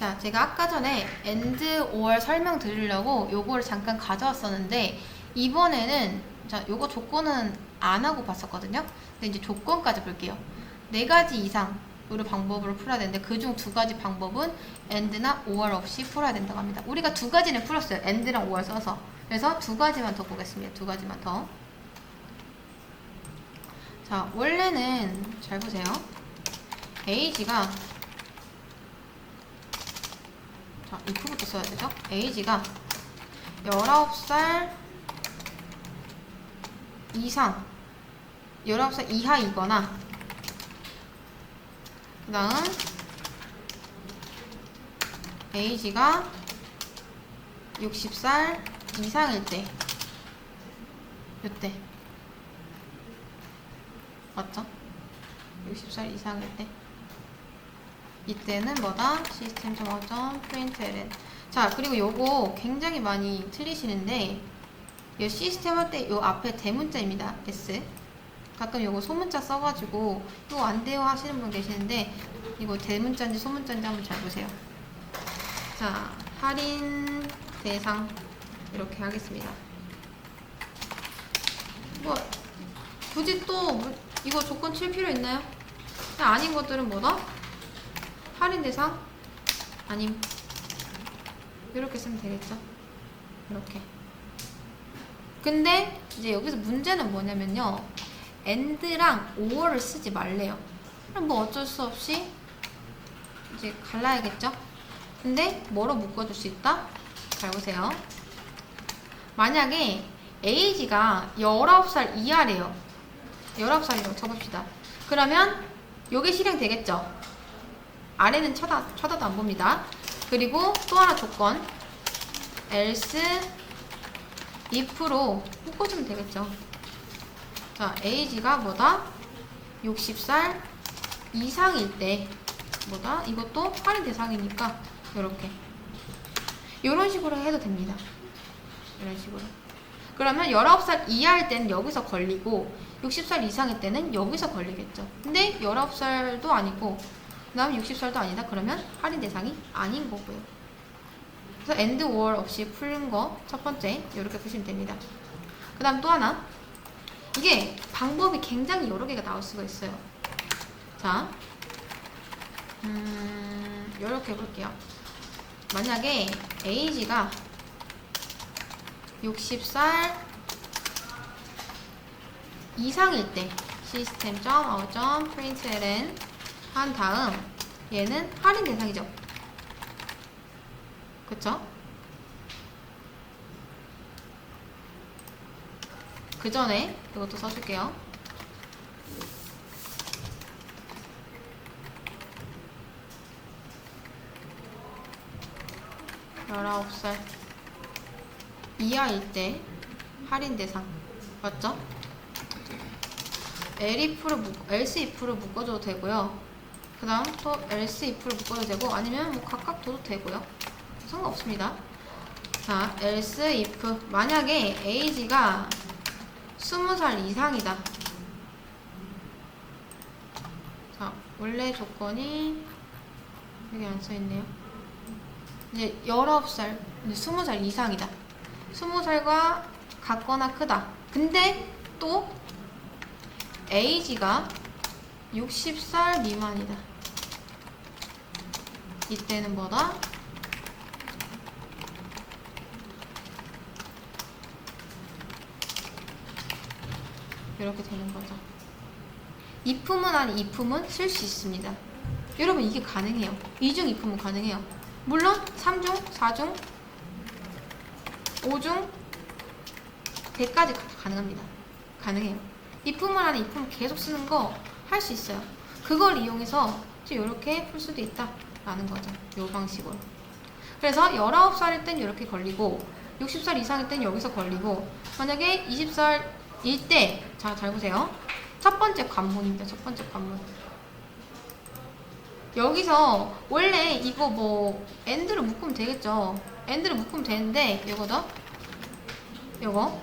자, 제가 아까 전에 and or 설명 드리려고 요거를 잠깐 가져왔었는데 이번에는 자, 요거 조건은 안 하고 봤었거든요. 근데 이제 조건까지 볼게요. 네 가지 이상으로 방법으로 풀어야 되는데 그중 두 가지 방법은 and나 or 없이 풀어야 된다고 합니다. 우리가 두 가지는 풀었어요. and랑 or 써서. 그래서 두 가지만 더 보겠습니다. 두 가지만 더. 자, 원래는 잘 보세요. age가 자, if부터 써야 되죠? age가 19살 이상 19살 이하이거나 그 다음 age가 60살 이상일 때 요때 맞죠? 60살 이상일 때 이때는 뭐다? 시스템 점화점 프린트LN 자 그리고 요거 굉장히 많이 틀리시는데 이 시스템 할 때 요 앞에 대문자입니다 S 가끔 요거 소문자 써가지고 이거 안 돼요 하시는 분 계시는데 이거 대문자인지 소문자인지 한번 잘 보세요 자 할인 대상 이렇게 하겠습니다 뭐 굳이 또 뭐- 이거 조건 칠 필요 있나요? 아닌 것들은 뭐다? 할인 대상? 아님 이렇게 쓰면 되겠죠? 이렇게 근데 이제 여기서 문제는 뭐냐면요 and랑 or를 쓰지 말래요 그럼 뭐 어쩔 수 없이 이제 갈라야겠죠? 근데 뭐로 묶어줄 수 있다? 잘 보세요 만약에 age가 19살 이하래요 19살이라고 쳐봅시다 그러면 요게 실행되겠죠? 아래는 쳐다, 쳐다도 안 봅니다. 그리고 또 하나 조건 else if로 묶어주면 되겠죠. 자, age가 뭐다? 60살 이상일 때 뭐다? 이것도 할인 대상이니까 이렇게 이런 식으로 해도 됩니다. 이런 식으로. 그러면 19살 이하일 때는 여기서 걸리고 60살 이상일 때는 여기서 걸리겠죠. 근데 19살도 아니고 그 다음 60살도 아니다. 그러면 할인 대상이 아닌 거고요. 그래서 end or 없이 푸는 거 첫 번째 이렇게 푸시면 됩니다. 그 다음 또 하나. 이게 방법이 굉장히 여러 개가 나올 수가 있어요. 자 음, 이렇게 해볼게요. 만약에 age가 60살 이상일 때 시스템.out.println 한 다음 얘는 할인 대상이죠. 그쵸? 그 전에 이것도 써줄게요. 열아홉 살 이하일 때 할인 대상 맞죠? else if로 묶어줘도 되고요. 그 다음 또 else if로 묶어도 되고 아니면 뭐 각각 둬도 되고요. 상관없습니다. 자, else if 만약에 age가 20살 이상이다. 자, 원래 조건이 여기 안 써있네요. 이제 19살, 이제 20살 이상이다. 20살과 같거나 크다. 근데 또 age가 60살 미만이다. 이때는 뭐다? 이렇게 되는 거죠. 이 품은 아니 이품은 쓸 수 있습니다. 여러분 이게 가능해요. 이중 이품은 가능해요. 물론 3중, 4중, 5중, 100까지 가능합니다. 가능해요. 이품을 안에 이품 계속 쓰는 거 할 수 있어요. 그걸 이용해서 이렇게 풀 수도 있다 라는 거죠. 이 방식으로. 그래서 19살일 땐 이렇게 걸리고 60살 이상일 땐 여기서 걸리고 만약에 20살일 때 자, 잘 보세요. 첫 번째 관문입니다. 첫 번째 관문. 여기서 원래 이거 뭐 엔드를 묶으면 되겠죠. 엔드를 묶으면 되는데 이거다. 요거.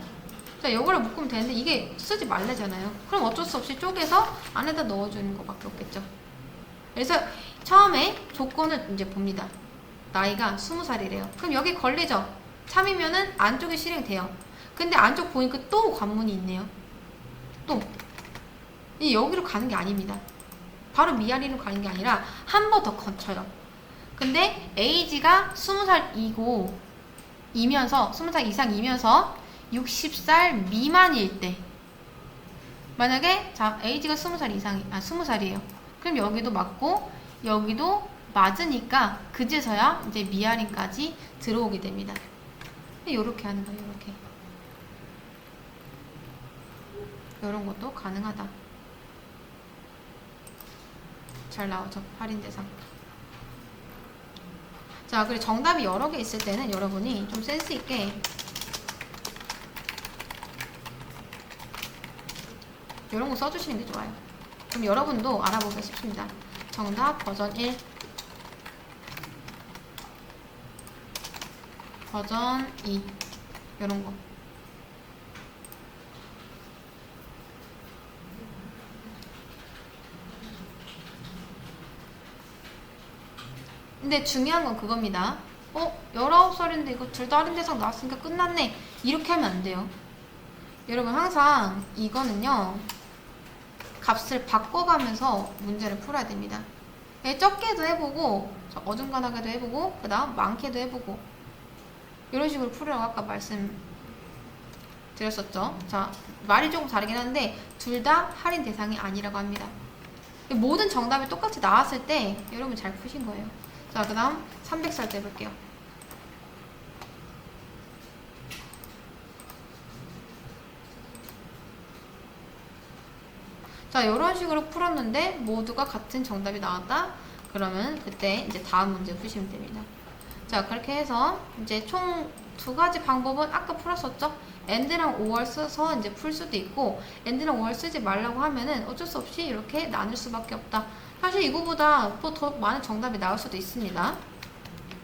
자, 요거를 묶으면 되는데 이게 쓰지 말래잖아요. 그럼 어쩔 수 없이 쪼개서 안에다 넣어주는 것밖에 없겠죠. 그래서 처음에 조건을 이제 봅니다. 나이가 20살이래요. 그럼 여기 걸리죠? 참이면은 안쪽에 실행돼요. 근데 안쪽 보니까 또 관문이 있네요. 또. 이 여기로 가는 게 아닙니다. 바로 미아리로 가는 게 아니라 한 번 더 거쳐요. 근데 에이지가 20살이고 이면서 20살 이상이면서 60살 미만일 때 만약에 자 에이지가 20살 이상 아 20살이에요. 그럼 여기도 맞고 여기도 맞으니까 그제서야 이제 미아린까지 들어오게 됩니다. 이렇게 하는 거예요. 이렇게. 이런 것도 가능하다. 잘 나오죠. 할인 대상. 자, 그리고 정답이 여러 개 있을 때는 여러분이 좀 센스 있게 이런 거 써주시는 게 좋아요. 그럼 여러분도 알아보기가 쉽습니다. 정답 버전 1 버전 2 이런 거 근데 중요한 건 그겁니다. 어? 19살인데 이거 둘다 할인 대상 나왔으니까 끝났네. 이렇게 하면 안 돼요. 여러분 항상 이거는요. 값을 바꿔가면서 문제를 풀어야 됩니다. 예, 적게도 해보고 저 어중간하게도 해보고 그 다음 많게도 해보고 이런 식으로 풀으라고 아까 말씀 드렸었죠. 자 말이 조금 다르긴 한데 둘 다 할인 대상이 아니라고 합니다. 모든 정답이 똑같이 나왔을 때 여러분 잘 푸신 거예요. 자, 그 다음 300살 때 볼게요. 자, 이런 식으로 풀었는데 모두가 같은 정답이 나왔다? 그러면 그때 이제 다음 문제 푸시면 됩니다. 자, 그렇게 해서 이제 총 두 가지 방법은 아까 풀었었죠? 엔드랑 5월 써서 이제 풀 수도 있고, 엔드랑 5월 쓰지 말라고 하면은 어쩔 수 없이 이렇게 나눌 수밖에 없다. 사실 이거보다 또 더 많은 정답이 나올 수도 있습니다.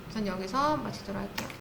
우선 여기서 마치도록 할게요.